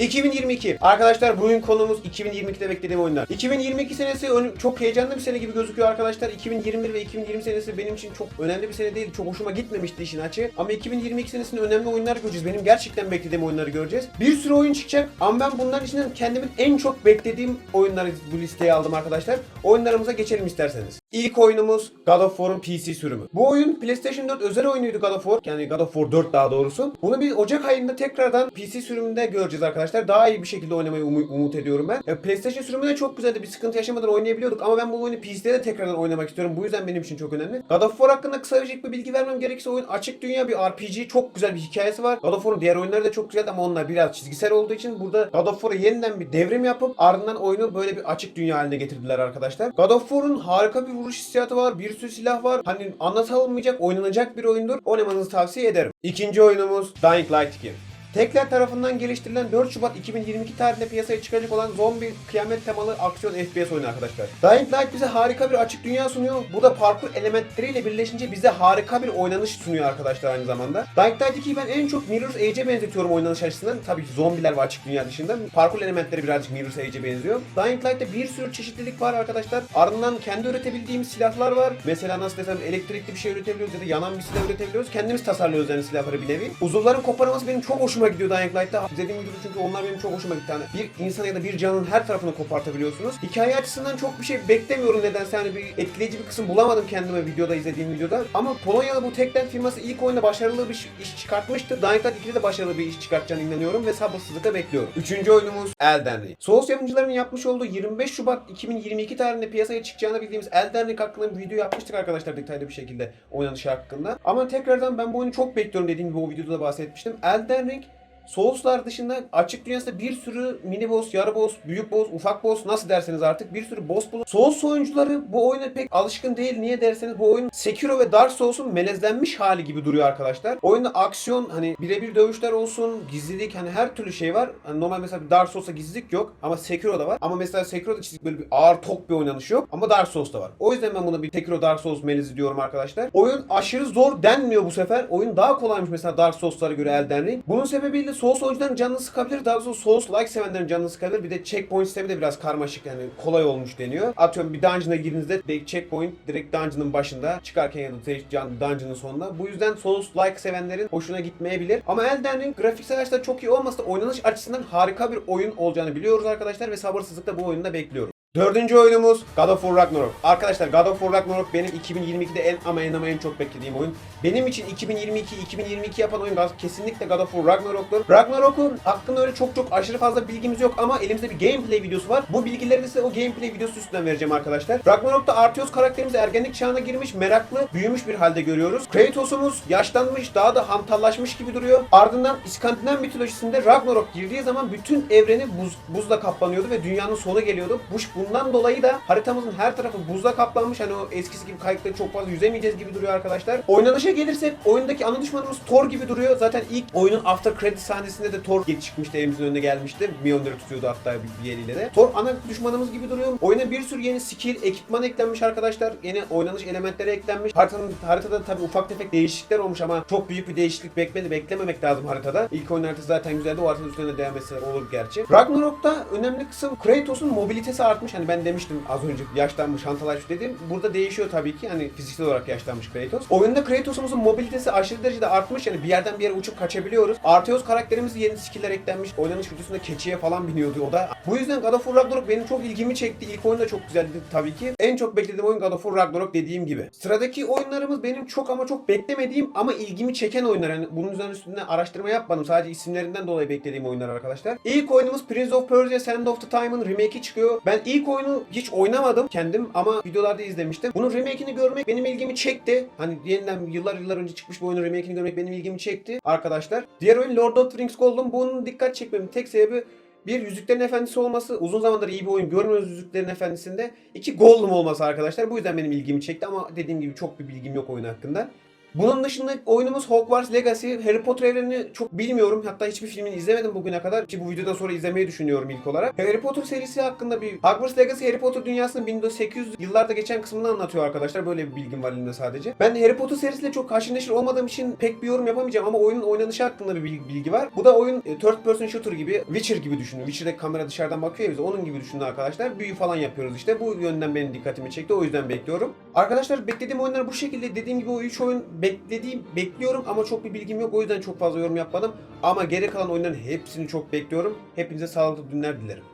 2022. Arkadaşlar bugün konumuz 2022'de beklediğim oyunlar. 2022 senesi çok heyecanlı bir sene gibi gözüküyor arkadaşlar. 2021 ve 2020 senesi benim için çok önemli bir sene değil. Çok hoşuma gitmemişti işin açığı. Ama 2022 senesinde önemli oyunlar göreceğiz. Benim gerçekten beklediğim oyunları göreceğiz. Bir sürü oyun çıkacak ama ben bunların içinden kendimin en çok beklediğim oyunları bu listeye aldım arkadaşlar. Oyunlarımıza geçelim isterseniz. İlk oyunumuz God of War'un PC sürümü. Bu oyun PlayStation 4 özel oyunuydu God of War. Yani God of War 4 daha doğrusu. Bunu bir Ocak ayında tekrardan PC sürümünde göreceğiz arkadaşlar. Daha iyi bir şekilde oynamayı umu- umut ediyorum ben. Ya, PlayStation sürümü de çok güzeldi. Bir sıkıntı yaşamadan oynayabiliyorduk ama ben bu oyunu PC'de de tekrardan oynamak istiyorum. Bu yüzden benim için çok önemli. God of War hakkında kısacık bir bilgi vermem gerekirse oyun açık dünya bir RPG. Çok güzel bir hikayesi var. God of War'un diğer oyunları da çok güzeldi ama onlar biraz çizgisel olduğu için burada God of War'a yeniden bir devrim yapıp ardından oyunu böyle bir açık dünya haline getirdiler arkadaşlar. God of War'un harika bir vuruş hissiyatı var. Bir sürü silah var. Hani anlatılmayacak, oynanacak bir oyundur. Oynamanızı tavsiye ederim. İkinci oyunumuz Dying Light 2. Tekler tarafından geliştirilen 4 Şubat 2022 tarihinde piyasaya çıkacak olan zombi kıyamet temalı aksiyon FPS oyunu arkadaşlar. Dying Light bize harika bir açık dünya sunuyor. Bu da parkur elementleriyle birleşince bize harika bir oynanış sunuyor arkadaşlar aynı zamanda. Dying Light 2'yi ben en çok Mirror's Edge'e benzetiyorum oynanış açısından. Tabii ki zombiler ve açık dünya dışında. Parkur elementleri birazcık Mirror's Edge'e benziyor. Dying Light'ta bir sürü çeşitlilik var arkadaşlar. Ardından kendi üretebildiğimiz silahlar var. Mesela nasıl desem elektrikli bir şey üretebiliyoruz ya da yanan bir silah üretebiliyoruz. Kendimiz tasarlıyoruz yani silahları bir nevi. Uzuvların koparılması benim çok hoşuma gidiyor Dying Light'ta. Dediğim gibi çünkü onlar benim çok hoşuma gitti. Hani bir insan ya da bir canın her tarafını kopartabiliyorsunuz. Hikaye açısından çok bir şey beklemiyorum nedense. Hani bir etkileyici bir kısım bulamadım kendime videoda izlediğim videoda. Ama Polonyalı bu Tekden firması ilk oyunda başarılı bir iş çıkartmıştı. Dying Light 2'de de başarılı bir iş çıkartacağına inanıyorum ve sabırsızlıkla bekliyorum. Üçüncü oyunumuz Elden Ring. Souls yapımcılarının yapmış olduğu 25 Şubat 2022 tarihinde piyasaya çıkacağını bildiğimiz Elden Ring hakkında bir video yapmıştık arkadaşlar detaylı bir şekilde oynanışı hakkında. Ama tekrardan ben bu oyunu çok bekliyorum dediğim gibi o videoda da bahsetmiştim. Elden Ring Souls'lar dışında açık dünyasında bir sürü mini boss, yarı boss, büyük boss, ufak boss nasıl derseniz artık bir sürü boss bulun. Souls oyuncuları bu oyuna pek alışkın değil. Niye derseniz bu oyun Sekiro ve Dark Souls'un melezlenmiş hali gibi duruyor arkadaşlar. Oyunda aksiyon hani birebir dövüşler olsun, gizlilik hani her türlü şey var. Hani normal mesela Dark Souls'ta gizlilik yok ama Sekiro'da var. Ama mesela Sekiro'da çizik böyle bir ağır tok bir oynanış yok ama Dark Souls'ta var. O yüzden ben buna bir Sekiro Dark Souls melezi diyorum arkadaşlar. Oyun aşırı zor denmiyor bu sefer. Oyun daha kolaymış mesela Dark Souls'lara göre Elden Ring. Bunun sebebiyle Souls oyuncuların canını sıkabilir. Daha doğrusu Souls like sevenlerin canını sıkabilir. Bir de checkpoint sistemi de biraz karmaşık yani kolay olmuş deniyor. Atıyorum bir dungeon'a girdiğinizde checkpoint direkt dungeon'ın başında çıkarken ya da direkt dungeon'ın sonunda. Bu yüzden Souls like sevenlerin hoşuna gitmeyebilir. Ama Elden Ring grafiksel açıdan çok iyi olmasa da oynanış açısından harika bir oyun olacağını biliyoruz arkadaşlar ve sabırsızlıkla bu oyunu da bekliyorum. Dördüncü oyunumuz God of War Ragnarok. Arkadaşlar God of War Ragnarok benim 2022'de en ama en ama en çok beklediğim oyun. Benim için 2022-2022 yapan oyun kesinlikle God of War Ragnarok'tur. Ragnarok'un hakkında öyle çok çok aşırı fazla bilgimiz yok ama elimizde bir gameplay videosu var. Bu bilgileri de size o gameplay videosu üstünden vereceğim arkadaşlar. Ragnarok'ta Artyos karakterimiz ergenlik çağına girmiş, meraklı, büyümüş bir halde görüyoruz. Kratos'umuz yaşlanmış, daha da hantallaşmış gibi duruyor. Ardından İskandinav mitolojisinde Ragnarok girdiği zaman bütün evreni buz, buzla kaplanıyordu ve dünyanın sonu geliyordu. Bu bundan dolayı da haritamızın her tarafı buzla kaplanmış. Hani o eskisi gibi kayıkta çok fazla yüzemeyeceğiz gibi duruyor arkadaşlar. Oynanışa gelirsek oyundaki ana düşmanımız Thor gibi duruyor. Zaten ilk oyunun after credit sahnesinde de Thor geç çıkmıştı elimizin önüne gelmişti. Mjolnir'i tutuyordu hatta bir, eliyle de. Thor ana düşmanımız gibi duruyor. Oyuna bir sürü yeni skill, ekipman eklenmiş arkadaşlar. Yeni oynanış elementleri eklenmiş. Haritanın, haritada tabii ufak tefek değişiklikler olmuş ama çok büyük bir değişiklik bekmedi, beklememek lazım haritada. İlk oyun haritası zaten güzeldi. O haritanın üstüne devam etse olur gerçi. Ragnarok'ta önemli kısım Kratos'un mobilitesi artmış. Hani ben demiştim az önce yaşlanmış, hantalaşmış dedim. Burada değişiyor tabii ki. Hani fiziksel olarak yaşlanmış Kratos. Oyunda Kratos'umuzun mobilitesi aşırı derecede artmış. Yani bir yerden bir yere uçup kaçabiliyoruz. Arteos karakterimiz yeni skill'ler eklenmiş. Oynanış videosunda keçiye falan biniyordu o da. Bu yüzden God of War Ragnarok benim çok ilgimi çekti. İlk oyun da çok güzeldi tabii ki. En çok beklediğim oyun God of War Ragnarok dediğim gibi. Sıradaki oyunlarımız benim çok ama çok beklemediğim ama ilgimi çeken oyunlar. Yani bunun üzerine üstünde araştırma yapmadım. Sadece isimlerinden dolayı beklediğim oyunlar arkadaşlar. İlk oyunumuz Prince of Persia Sand of the Time'ın remake'i çıkıyor. Ben ilk oyunu hiç oynamadım kendim ama videolarda izlemiştim. Bunun remake'ini görmek benim ilgimi çekti. Hani yeniden yıllar yıllar önce çıkmış bu oyunun remake'ini görmek benim ilgimi çekti arkadaşlar. Diğer oyun Lord of the Rings Gold'un bunun dikkat çekmemin tek sebebi bir Yüzüklerin Efendisi olması, uzun zamandır iyi bir oyun görmüyoruz Yüzüklerin Efendisi'nde. İki Gollum olması arkadaşlar. Bu yüzden benim ilgimi çekti ama dediğim gibi çok bir bilgim yok oyun hakkında. Bunun dışında oyunumuz Hogwarts Legacy. Harry Potter evrenini çok bilmiyorum. Hatta hiçbir filmini izlemedim bugüne kadar. Ki bu videodan sonra izlemeyi düşünüyorum ilk olarak. Harry Potter serisi hakkında bir... Hogwarts Legacy Harry Potter dünyasının 1800 yıllarda geçen kısmını anlatıyor arkadaşlar. Böyle bir bilgim var elimde sadece. Ben Harry Potter serisiyle çok haşır neşir olmadığım için pek bir yorum yapamayacağım ama oyunun oynanışı hakkında bir bil- bilgi var. Bu da oyun e, third person shooter gibi, Witcher gibi düşünün. Witcher'daki kamera dışarıdan bakıyor ya bize. Onun gibi düşünün arkadaşlar. Büyü falan yapıyoruz işte. Bu yönden benim dikkatimi çekti. O yüzden bekliyorum. Arkadaşlar beklediğim oyunlar bu şekilde. Dediğim gibi o 3 oyun beklediğim, bekliyorum ama çok bir bilgim yok. O yüzden çok fazla yorum yapmadım. Ama geri kalan oyunların hepsini çok bekliyorum. Hepinize sağlıklı günler dilerim.